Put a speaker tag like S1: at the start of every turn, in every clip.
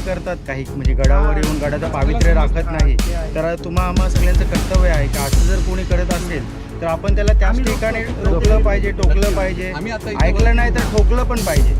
S1: काय करतात? काही म्हणजे गडावर येऊन गडाचं पावित्र्य राखत नाही. तर तुम्हा आम्हा सगळ्यांचं कर्तव्य आहे की? असं जर कोणी करत असेल तर आपण त्याला त्याच ठिकाणी रोखलं पाहिजे टोकलं पाहिजे. ऐकलं नाही तर ठोकलं पण पाहिजे.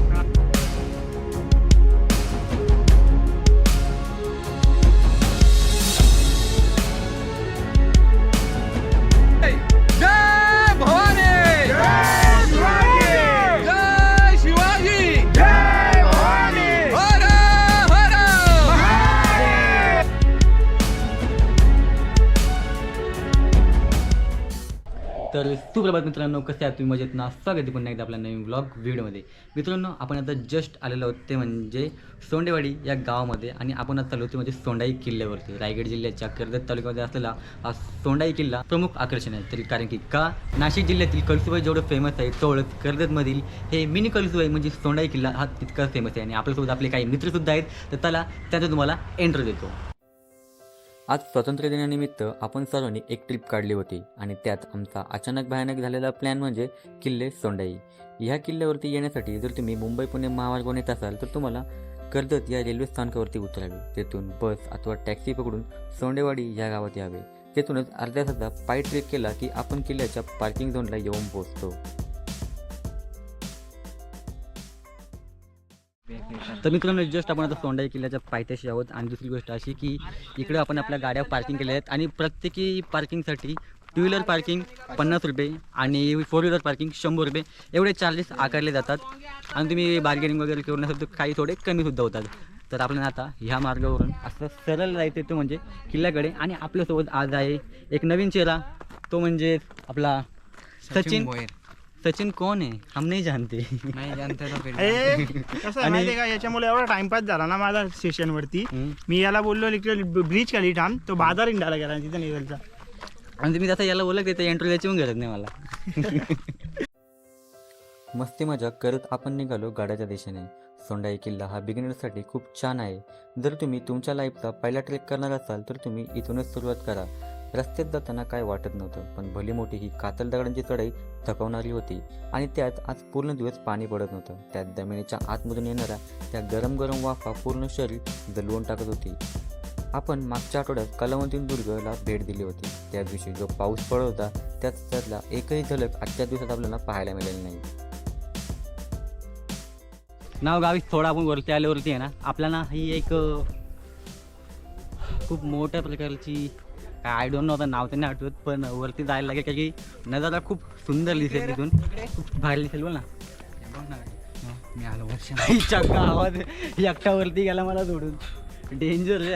S2: सुप्रभात मित्रांनो कसे आहात? तुम्ही मजेत ना? स्वागत आहे पुन्हा एकदा आपल्या नवीन ब्लॉग व्हिडिओमध्ये मित्रांनो आपण आता जस्ट आलेलो आहोत ते म्हणजे सोंडेवाडी या गावामध्ये आणि आपण आता चालू होते म्हणजे सोंडाई किल्ल्यावरती. रायगड जिल्ह्याच्या कर्जत तालुक्यामध्ये असलेला हा सोंडाई किल्ला प्रमुख आकर्षण आहे. तरी कारण की का? नाशिक जिल्ह्यातील कळसुबाई जेवढं फेमस आहे तेवढंच कर्जतमधील हे मिनी कळसुबाई म्हणजे सोंडाई किल्ला हा तितका फेमस आहे. आणि आपल्यासोबत आपले काही मित्रसुद्धा आहेत तर त्याला त्याचा तुम्हाला एंटर देतो. आज स्वातंत्र्य दिनानिमित्त आपण सर्वांनी एक ट्रिप काढली होती आणि त्यात आमचा अचानक भयानक झालेला प्लॅन म्हणजे किल्ले सोंडाई. ह्या किल्ल्यावरती येण्यासाठी जर तुम्ही मुंबई पुणे महामार्गावर येत असाल तर तुम्हाला कर्जत या रेल्वे स्थानकावरती उतरावे. तेथून बस अथवा टॅक्सी पकडून सोंडेवाडी या गावात यावे. तेथूनच अर्ध्या तासाचा पाय ट्रेक केला की आपण किल्ल्याच्या पार्किंग झोनला येऊन पोहोचतो. तर मित्रांनो जस्ट आपण आता सोंडाई किल्ल्याच्या पायथ्याशी आहोत. आणि दुसरी गोष्ट अशी की इकडे आपण आपल्या गाड्या पार्किंग केल्या आहेत. आणि प्रत्येकी पार्किंगसाठी टू व्हीलर पार्किंग पन्नास रुपये आणि फोर व्हीलर पार्किंग शंभर रुपये. एवढे चार्जेस आकारले जातात. आणि तुम्ही बार्गेनिंग वगैरे करून असेल तर काही थोडे कमीसुद्धा होतात. तर आपल्याला आता ह्या मार्गावरून असं सरळ जायचं तो म्हणजे किल्ल्याकडे. आणि आपल्यासोबत आज आहे एक नवीन चेहरा. तो म्हणजे आपला सचिन. सचिन कोण आहे हम नाही जानते।
S3: नाही जानते तो फिर
S4: ए, कसं आहे
S2: आणि-
S4: माहितीये का? याच्यामुळे एवढा टाइमपास झाला ना माझा स्टेशन वरती. मी याला बोललो इकडे ब्रिज खाली थांब. तो बाजार इंडाला गेला तिथे निघालचा
S2: आणि तुम्ही तसं याला बोलत ते एंट्री द्यायची पण गरज नाही मला. मस्ती मजा करत आपण निघालो गाड्याच्या दिशेने. सोंडाई किल्ला हा बिगिनरसाठी खूप छान आहे. जर तुम्ही तुमच्या लाईफचा पहिला ट्रेक करणार असाल तर तुम्ही इथूनच सुरुवात करा. रस्त्यात जाताना काय वाटत नव्हतं पण भली मोठी ही कातल दगडांची चढाई थकवणारी होती आणि त्यात आज पूर्ण दिवस पाणी पडत नव्हतं. त्यात जमिनीच्या आतमधून येणाऱ्या त्या गरम गरम वाफा पूर्ण शरीर जलवून टाकत होती. आपण मागच्या आठवड्यात कलावंतीन दुर्गला भेट दिली होती. त्या दिवशी जो पाऊस पडत होता त्यात त्यातला एकही झलक आजच्या दिवसात आपल्याला पाहायला मिळेल नाही. नाव गावी थोडा आपण वरती आल्यावरती आहे ना आपल्याला ही एक खूप मोठ्या प्रकारची काय आय डोंट नो आता नाव तर नाही आठवत पण वरती जायला लागेल कारण की नजारा खूप सुंदर दिसेल तिथून. खूप भारी दिसेल बोल ना.
S3: मी आलो वर्ष
S2: एकटा वरती गेला मला सोडून. डेंजर आहे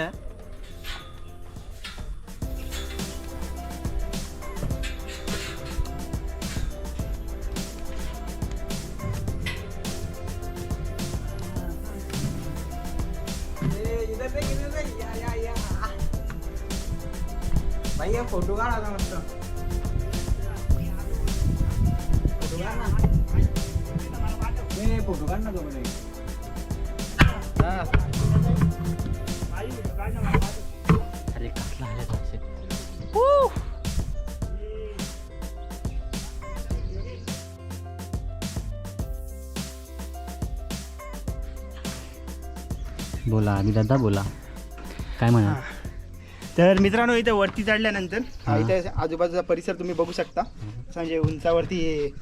S4: फोटो काढ आता मस्त
S2: फोटो काढ ना तो अरे कसला आला तो असेल. बोला आधी दादा बोला काय म्हणा
S4: तर मित्रांनो इथे वरती चढल्यानंतर
S2: हा.
S4: इथे आजूबाजूचा परिसर तुम्ही बघू शकता. म्हणजे उंचावरती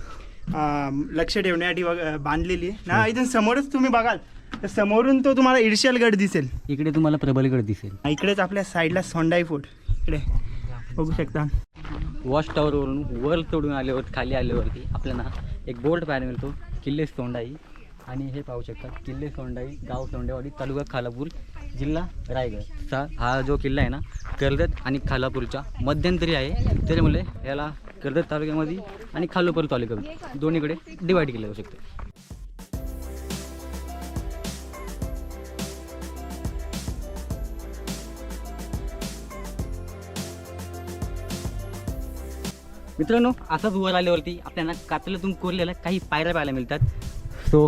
S4: लक्ष ठेवण्यासाठी वग- बांधलेली आहे. ना इथून समोरच तुम्ही बघाल. तर समोरून तो तुम्हाला इडशालगड दिसेल.
S2: इकडे तुम्हाला प्रबलगड दिसेल.
S4: इकडेच आपल्या साईडला सोंडाई फोर्ट इकडे. बघू शकता.
S2: वॉच टॉवरवरून वर चढून आल्यावर खाली आल्यावरती आपल्याला एक बोर्ड पाहायला मिळतो. किल्ले सोंडाई. आणि हे पाहू शकता किल्ले सोंडाई गाव सोंडेवाडी तालुका खालापूर. जिल्हा रायगड. चा हा जो किल्ला आहे ना कर्जत आणि खालापूरच्या मध्यंतरी आहे. त्याच्यामुळे याला कर्जत तालुक्यामध्ये आणि खालापूर तालुक्यामध्ये दोन्हीकडे डिवाईड केलं जाऊ शकते. मित्रांनो असंच वर आल्यावरती आपल्याला कातल्यातून कोरलेल्या काही पायऱ्या पाहायला मिळतात. सो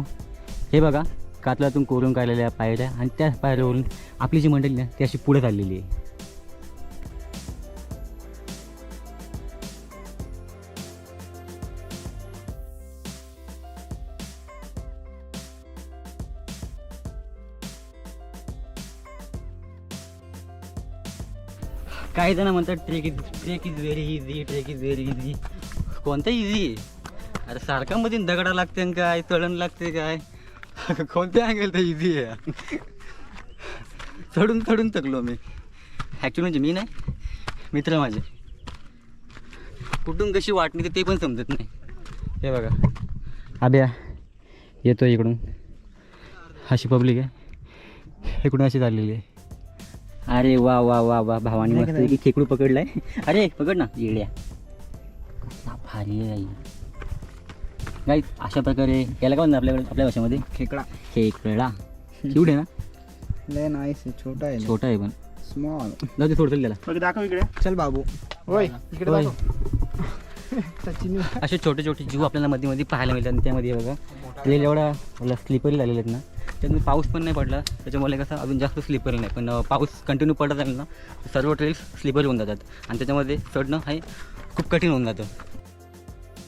S2: हे बघा. कातलातून कोरून काढलेल्या पायऱ्या आणि त्या पायऱ्यावरून आपली जी मंडळी ना ती अशी पुढे चाललेली आहे. काही जण म्हणतात trek is trek is very easy trek is very easy कोणता इझी अरे सारखा मध्ये दगडा लागते काय तळण लागते काय? कोणत्या अँगल तर इझी आहे? चढून चढून थकलो मी. ॲक्च्युली म्हणजे मी नाही मित्र माझे. कुठून कशी वाटणी ते पण समजत नाही. हे बघा. आब्या येतो इकडून. अशी पब्लिक आहे. इकडून अशी चाललेली आहे? अरे वा वा वा वा भावानी मस्त खेकडू पकडलाय. अरे पकड ना येड्या. भारी आहे. गाई अशा प्रकारे याला काय म्हणतात आपल्याकडे आपल्या भाषेमध्ये?
S3: खेकडा.
S2: खेकडा. क्यूट आहे ना?
S3: लय नाईस छोटा आहे
S2: छोटा आहे पण.
S3: स्मॉल
S2: जाऊ दे सोडतील त्याला.
S4: बघ दाखव इकडे.
S3: चल बाबू.
S4: होय इकडे
S2: होय.
S4: सचिन
S2: असे छोटे छोटे जीव आपल्याला मध्ये मध्ये पाहायला मिळतात आणि त्यामध्ये बघा. ट्रेल एवढा मला स्लिपरी झालेले आहेत ना. त्यातून पाऊस पण नाही पडला. त्याच्यामुळे कसं अजून जास्त स्लिपरी नाही. पण अं, पाऊस कंटिन्यू पडत राहील ना सर्व ट्रेल्स स्लिपरी होऊन जातात. आणि त्याच्यामध्ये चढणं हे खूप कठीण होऊन जातं.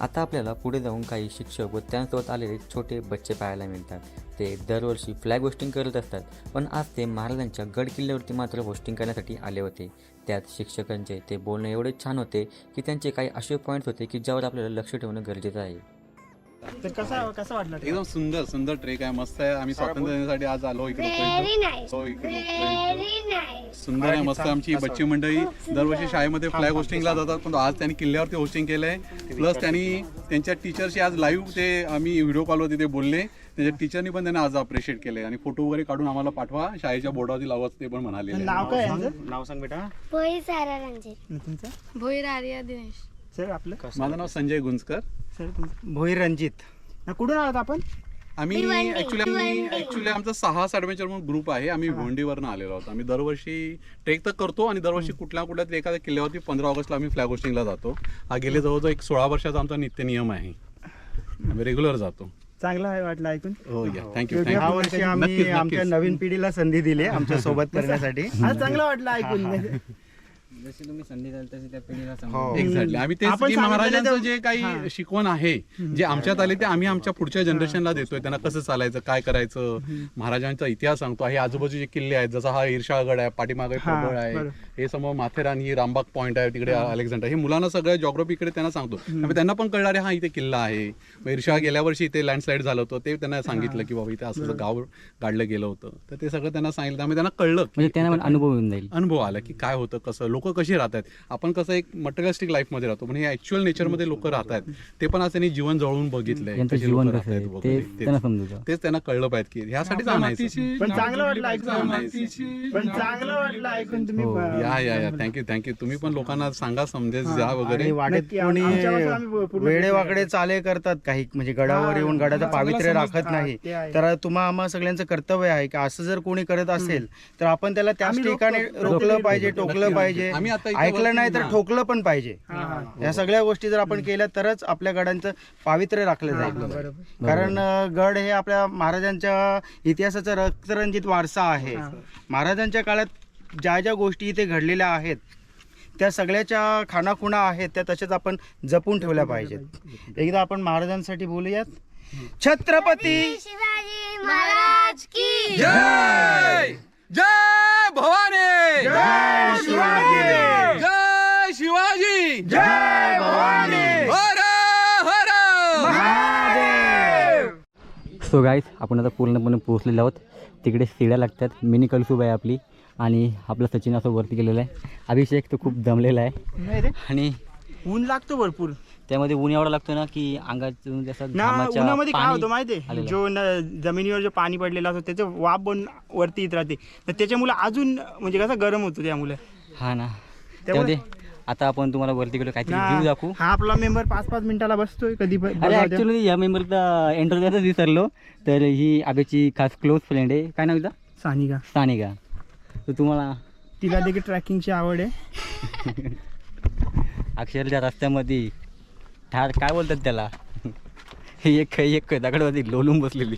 S2: आता आपल्याला पुढे जाऊन काही शिक्षक व त्यांसोबत आलेले छोटे बच्चे पाहायला मिळतात. ते दरवर्षी फ्लॅग होस्टिंग करत असतात पण आज ते महाराजांच्या गड किल्ल्यावरती मात्र होस्टिंग करण्यासाठी आले होते. त्यात शिक्षकांचे ते बोलणं एवढे छान होते की त्यांचे काही असे पॉईंट्स होते की ज्यावर आपल्याला लक्ष ठेवणं गरजेचं आहे.
S4: तर कसा कसा वाटला
S5: एकदम सुंदर सुंदर ट्रेक आहे. मस्त आहे. आम्ही स्वातंत्र्य दिनासाठी आज आलो इकडे. हो इकडे. सुंदर आहे मस्त आमची बच्ची मंडळी. दरवर्षी शाळेमध्ये फ्लॅग होस्टिंगला जातात पण आज त्यांनी किल्ल्यावरती होस्टिंग केलंय. प्लस त्यांनी त्यांच्या टीचरशी आज लाईव्ह ते आम्ही व्हिडिओ कॉलवरती ते बोलले. त्यांच्या टीचरनी पण त्यांना आज अप्रिशिएट केले आणि फोटो वगैरे काढून आम्हाला पाठवा. शाळेच्या बोर्डावरती लावा ते पण म्हणाले.
S4: नाव काय आहे यांचं?
S1: नाव सांग बेटा.
S6: सारा
S4: तुमचं?
S7: भोईर आर्या दिनेश.
S4: सर आपलं?
S5: माझं नाव संजय गुंजकर.
S4: सर तुमचं
S1: भोईर रणजित
S4: ना, कुठून आलात आपण?
S5: आम्ही ऍक्च्युली आम्ही ऍक्च्युली आमचा साहस ॲडव्हेंचर म्हणून ग्रुप आहे. आम्ही भिवंडीवरनं आलेलो आहोत. आम्ही दरवर्षी ट्रेक तर करतो आणि दरवर्षी कुठल्या कुठल्या तरी एखाद्या किल्ल्यावरती पंधरा ऑगस्टला आम्ही फ्लॅग होस्टिंगला जातो. हा गेले जवळजवळ एक सोळा वर्षाचा आमचा नित्य नियम आहे. आम्ही रेग्युलर जातो.
S4: चांगला आहे वाटलं ऐकून.
S5: हो या. थँक्यू
S4: Video
S1: ह्या
S5: थँक्यू
S1: वर्षी आम्ही आमच्या नवीन पिढीला संधी दिली आमच्यासोबत करण्यासाठी.
S4: आज चांगलं वाटलं ऐकून.
S3: जशी तुम्ही संधी द्याल तशी त्या पिढीला
S1: हो.
S5: एक्झॅक्टली आम्ही तेच
S4: आपण
S5: की
S4: सांगितलेलं
S5: महाराजांचं
S4: तर-
S5: जे काही शिकवण आहे जे आमच्यात आले ते आम्ही आमच्या पुढच्या जनरेशनला देतोय. त्यांना कसं चालायचं काय करायचं? महाराजांचा इतिहास सांगतो. हे आजूबाजूचे किल्ले आहेत जसा हा ईर्षागड आहे पाठीमागे
S4: हा,
S5: प्रबळ आहे
S4: बरोबर.
S5: हे समोर माथेरान ही रामबाग पॉईंट आहे तिकडे अलेक्झांडर. हे मुलांना सगळ्या जॉग्रफीकडे त्यांना सांगतो. त्यामुळे त्यांना पण कळणार आहे हा इथे किल्ला आहे. मग ईर्षा गेल्या वर्षी इथे लँडस्लाईड झालं होतं ते त्यांना सांगितलं की बाबा इथे असं असं गाव काढलं गेलं होतं. तर ते सगळं त्यांना सांगितलं. त्यामुळे त्यांना कळलं की
S2: म्हणजे त्यांना पण अनुभव येऊन जाईल.
S5: अनुभव आला की काय होतं कसं? लोक कशी राहतात आपण कसं एक मटेरियलिस्टिक लाईफमध्ये राहतो. पण हे ऍक्च्युअल नेचरमध्ये लोक राहतात ते पण आज त्यांनी जीवन जवळून बघितलंय. तेच- त्यांना कळलं पाहिजे की ह्यासाठीच आणायचं.
S4: पण चांगलं वाटलं ऐकून. पण चांगलं वाटलं ऐकून तुम्ही
S2: हो.
S5: या या या. थँक्यू थँक्यू तुम्ही पण लोकांना सांगा समजेल जा वगैरे.
S1: आणि वाटेत
S4: नक्की,
S1: कोणी
S4: आमच्यापासून आम्ही पूर्ण
S1: वेडे वाकडे चाले करतात काही. म्हणजे गडावर येऊन गडाचं पावित्र्य राखत नाही. तर तुम्हा आम्हा सगळ्यांचं कर्तव्य आहे की असं जर कोणी करत असेल तर आपण त्याला त्याच ठिकाणी. रोखलं पाहिजे टोकलं पाहिजे.
S5: आम्ही आता इथे
S1: ऐकलं नाही तर ठोकलं पण पाहिजे. या सगळ्या गोष्टी जर आपण केल्या तरच आपल्या गडांचं पावित्र्य राखलं जाईल. कारण गड हे आपल्या महाराजांच्या इतिहासाचा रक्तरंजित वारसा आहे. महाराजांच्या काळात ज्या ज्या गोष्टी इथे घडलेल्या आहेत त्या सगळ्याच्या खाणाखुणा आहेत त्या तशाच आपण जपून ठेवल्या पाहिजेत. एकदा आपण महाराजांसाठी बोलूयात. छत्रपती
S6: शिवाजी महाराज की
S3: जय! जय! भवानी!
S1: जय शिवाजी!
S3: जय शिवाजी!
S1: जय भवानी!
S3: हर हर!
S2: सो गाईज आपण आता पूर्णपणे पोहोचलेलो आहोत. तिकडे शिड्या लागतात. मिनी कलसूब आहे आपली आणि आपलं सचिन असं वरती गेलेलं आहे. अभिषेक तो खूप दमलेला आहे.
S4: नाही रे.
S2: आणि
S4: ऊन लागतो भरपूर.
S2: त्यामध्ये ऊन एवढा लागतो ना की अंगातून जसं
S4: ना
S2: घामाच्या
S4: उन्हामध्ये काय
S2: पाणी
S4: होतं माहितीये?
S2: आलेलं.
S4: जो न- जमिनीवर जो पाणी पडलेला असतो त्याचं वाफ बन वरती येत राहते. तर त्याच्यामुळे अजून म्हणजे कसं गरम होतो त्यामुळे.
S2: हा ना.
S4: त्यामुळे-
S2: त्यामध्ये आता आपण तुम्हाला वरती गेलो काहीतरी व्ह्यू दाखवू.
S4: हा आपला मेंबर पाच पाच मिनिटाला बसतोय कधी पण.
S2: अरे
S4: बघा त्या-
S2: ॲक्च्युली या मेंबरचा एंटर द्यायचं विसरलो. तर ही आबेची खास क्लोज फ्रेंड आहे. काय नाव तिचा?
S4: सानिका.
S2: सानिका. तर तुम्हाला
S4: तिला देखील ट्रॅकिंगची आवड आहे.
S2: अक्षरच्या रस्त्यामध्ये. ठार काय बोलतात त्याला? एक एक दगडवरती लोलून बसलेली.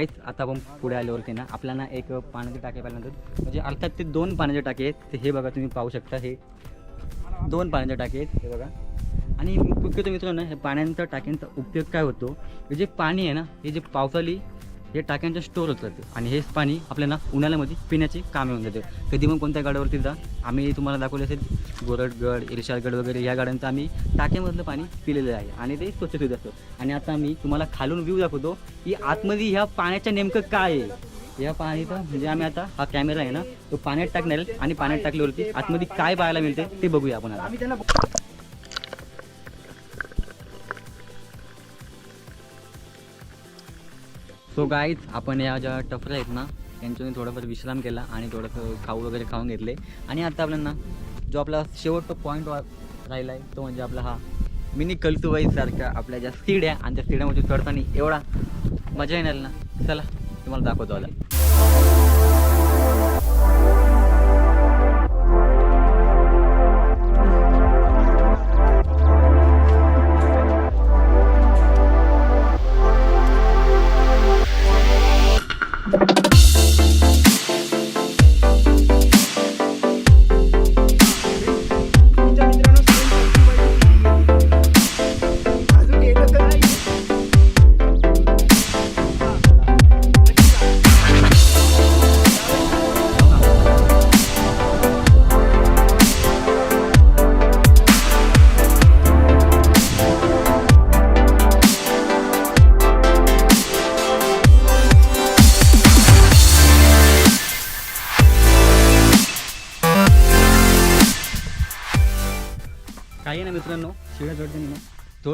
S2: गाईच आता आपण पुढे आल्यावरती ना आपल्याला एक पाण्याचे टाके पाहिल्यानंतर म्हणजे अर्थात ते दोन पाण्याचे टाके आहेत. ते हे बघा तुम्ही पाहू शकता हे. दोन पाण्याचे टाके आहेत हे बघा. आणि मुख्यतः मित्रांनो हे पाण्याचा टाक्यांचा उपयोग काय होतो? हे जे पाणी आहे ना हे जे पावसाळी हे टाक्यांच्या स्टोर होत जाते आणि हेच पाणी आपल्याला उन्हाळ्यामध्ये पिण्याचे काम येऊन जाते. कधी मग कोणत्या गाड्यावरती जा. आम्ही तुम्हाला दाखवले असेल गोरटगड इरिशाळगड वगैरे या गाड्यांचं आम्ही टाक्यामधलं पाणी पिलेलं आहे आणि ते स्वच्छ होत असतं. आणि आता आम्ही तुम्हाला खालून व्ह्यू दाखवतो की आतमध्ये ह्या पाण्याच्या नेमकं काय आहे. या पाणीचा म्हणजे आम्ही आता हा कॅमेरा आहे ना तो पाण्यात टाकणार आणि पाण्यात टाकल्यावरती आतमध्ये काय पाहायला मिळते ते बघूया आपण आता. सो गाईज आपण या ज्या टफऱ्या आहेत ना त्यांच्याने थोडाफार विश्राम केला आणि थोडंसं खाऊ वगैरे खाऊन घेतले. आणि आता आपल्याला जो आपला शेवटचा पॉईंट राहिला आहे तो म्हणजे आपला हा मिनी कलसुबाईसारख्या आपल्या ज्या सीड्या आणि त्या सीड्यामध्ये चढताना एवढा मजा येणार ना. चला तुम्हाला दाखवतो आला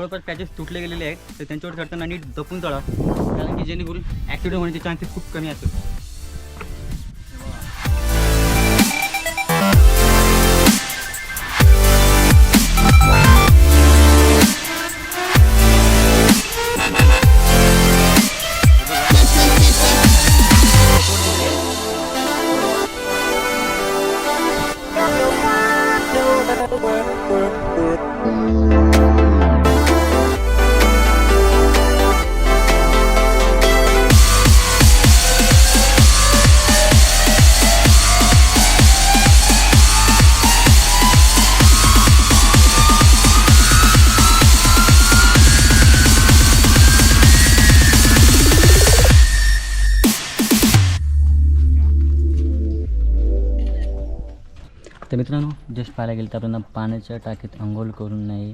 S2: जवळपास पॅचेस तुटले गेलेले आहेत. तर त्यांच्यावर चढताना नीट जपून चढा. कारण की जेणेकरून ॲक्सिडेंट होण्याचे चान्सेस खूप कमी असतात. पाहायला गेलं तर आपल्याला पाण्याच्या टाकीत आंघोळ करू नये.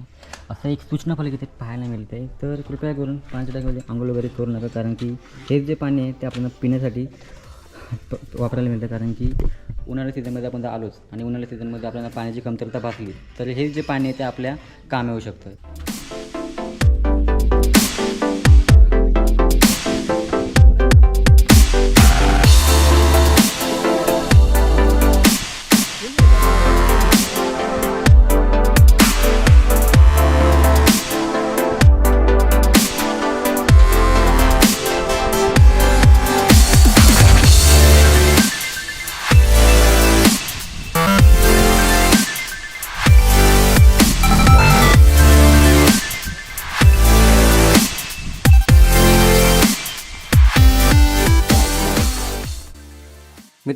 S2: असं एक सूचना फलकित पाहायला मिळते. तर कृपया करून पाण्याच्या टाकीमध्ये आंघोळ वगैरे करू नका कारण की हे जे पाणी आहे ते आपल्याला पिण्यासाठी वापरायला मिळतं कारण की उन्हाळ्या सीझनमध्ये आपण आलोच आणि उन्हाळ्या सीझनमध्ये आपल्याला पाण्याची कमतरता भासली तर हे जे पाणी आहे ते आपल्या काम येऊ शकतं.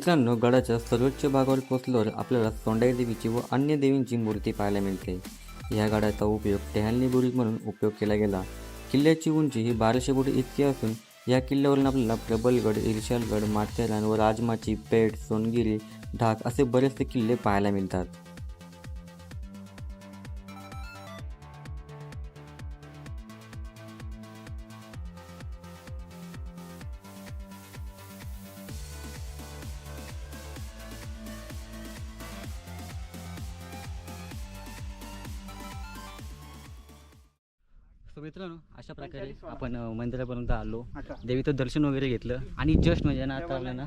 S2: मित्रांनो गडाच्या सर्वोच्च भागावर पोचल्यावर आपल्याला सोंडाई देवीची व अन्य देवींची मूर्ती पाहायला मिळते. या गडाचा उपयोग टेहळणी बुरुज म्हणून उपयोग केला गेला. किल्ल्याची उंची ही बाराशे फूट इतकी असून या किल्ल्यावरून आपल्याला प्रबलगड इर्शालगड माथेरान व राजमाची पेठ सोनगिरी ढाक असे बरेचसे किल्ले पाहायला मिळतात. सो मित्रांनो अशा प्रकारे आपण मंदिरापर्यंत आलो. देवीचं दर्शन वगैरे घेतलं आणि जस्ट म्हणजे ना आता आपल्याला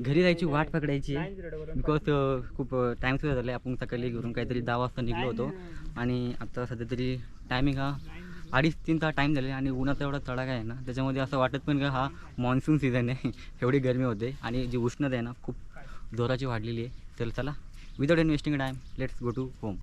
S2: घरी जायची वाट पकडायची बिकॉज खूप टाईम सुद्धा झाला आपण सकाळी घरून काहीतरी दहा वाजता निघलो होतो. आणि आता सध्या तरी टायमिंग हा अडीच तीन तास टाईम झाले आणि उन्हाचा एवढा तडाखा आहे ना त्याच्यामध्ये असं वाटत पण का हा मान्सून सीझन आहे. एवढी गरमी होते आणि जी उष्णता आहे ना खूप जोराची वाढलेली आहे. तर चला without investing time let's go to home